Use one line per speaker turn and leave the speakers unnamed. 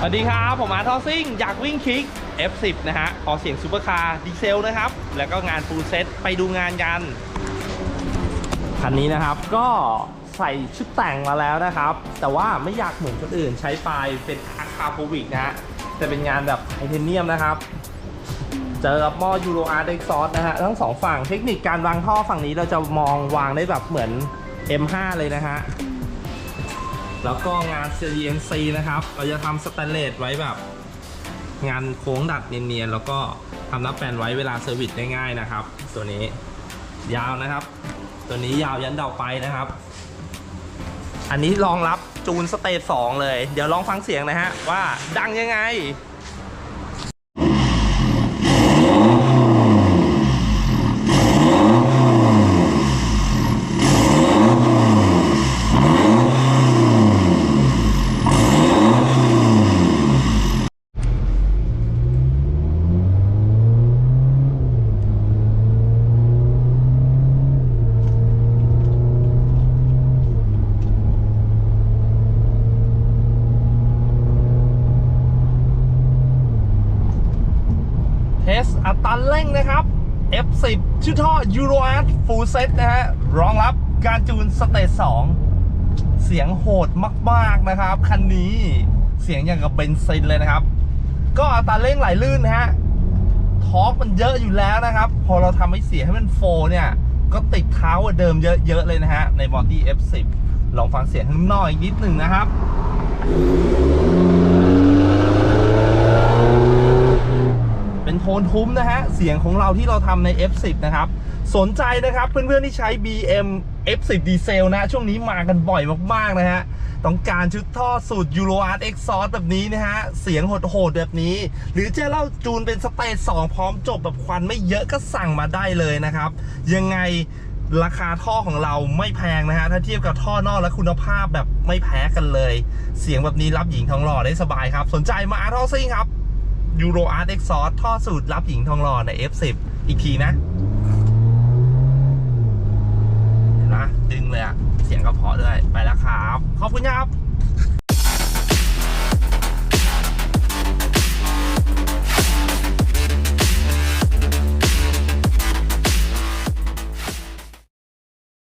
สวัสดีครับ ผมอาร์ทอซิ่ง อยากวิ่งคลิก F10 นะฮะ ขอเสียงซูเปอร์คาร์ดีเซลนะครับ แล้วก็งานฟูลเซ็ตไปดูงานกัน คันนี้นะครับก็ใส่ชุดแต่งมาแล้วนะครับ แต่ว่าไม่อยากเหมือนคนอื่นใช้ไฟเป็นอาคาโพวิกนะฮะแต่เป็นงานแบบไทเทเนียมนะครับ เจอกับหม้อยูโรอาร์เด็กซอสนะฮะ ทั้งสองฝั่งเทคนิคการวางท่อฝั่งนี้เราจะมองวางได้แบบเหมือน M5 เลยนะฮะ แล้วก็งาน CNC นะครับ เราจะทำสแตนเลสไว้แบบ งานโค้งดัดเนียนๆ แล้วก็ทำนับแปนไว้เวลาเซอร์วิสได้ง่ายนะครับ ตัวนี้ยาวนะครับ ตัวนี้ยาวยันเดาไปนะครับ อันนี้รองรับจูนสเตจ2เลย เดี๋ยวลองฟังเสียงนะฮะว่าดังยังไง ตราเร่งนะครับ F10 ชื่อท่อ Euro Art Full Set นะฮะ รองรับการจูนสเตจ2เสียงโหดมาก ๆ นะครับ คันนี้เสียงอย่างกับเบนซินเลยนะครับ ก็อัตราเร่งไหลลื่นนะฮะทอร์กมันเยอะอยู่แล้วนะครับ พอเราทำให้เสียให้มันโฟร์เนี่ย ก็ติดเท้ากว่าเดิมเยอะ ๆ เลยนะฮะ ในบอดี้ F10 ลองฟังเสียงข้างนอกอีกนิดหนึ่งนะครับ เป็ นโทนทุ้มนะฮะ เสียงของเราที่เราทำใน F10 นะครับ สนใจนะครับเพื่อนๆที่ใช้ BM F10 ดีเซลนะ ช่วงนี้มากันบ่อยมากๆนะฮะ ต้องการชุดท่อสูตร Euro Art Exhaust แบบนี้นะฮะ เสียงโหดๆแบบนี้ หรือจะเล่าจูนเป็นสเตจ2พร้อมจบแบบควันไม่เยอะก็สั่งมาได้เลยนะครับ ยังไงราคาท่อของเราไม่แพงนะฮะ ถ้าเทียบกับท่อนอกและคุณภาพแบบไม่แพ้กันเลย เสียงแบบนี้รับหญิงทองหล่อได้สบายครับ สนใจมาอาร์ทอซิ่งครับ ยูโรอาร์ตเอ็กซอท่อสูตรรับหญิงทองหล่อใน F10 อีกทีนะเห็นไหมดึงเลยอะเสียงกระเพาะด้วยไปแล้วครับ ขอบคุณครับ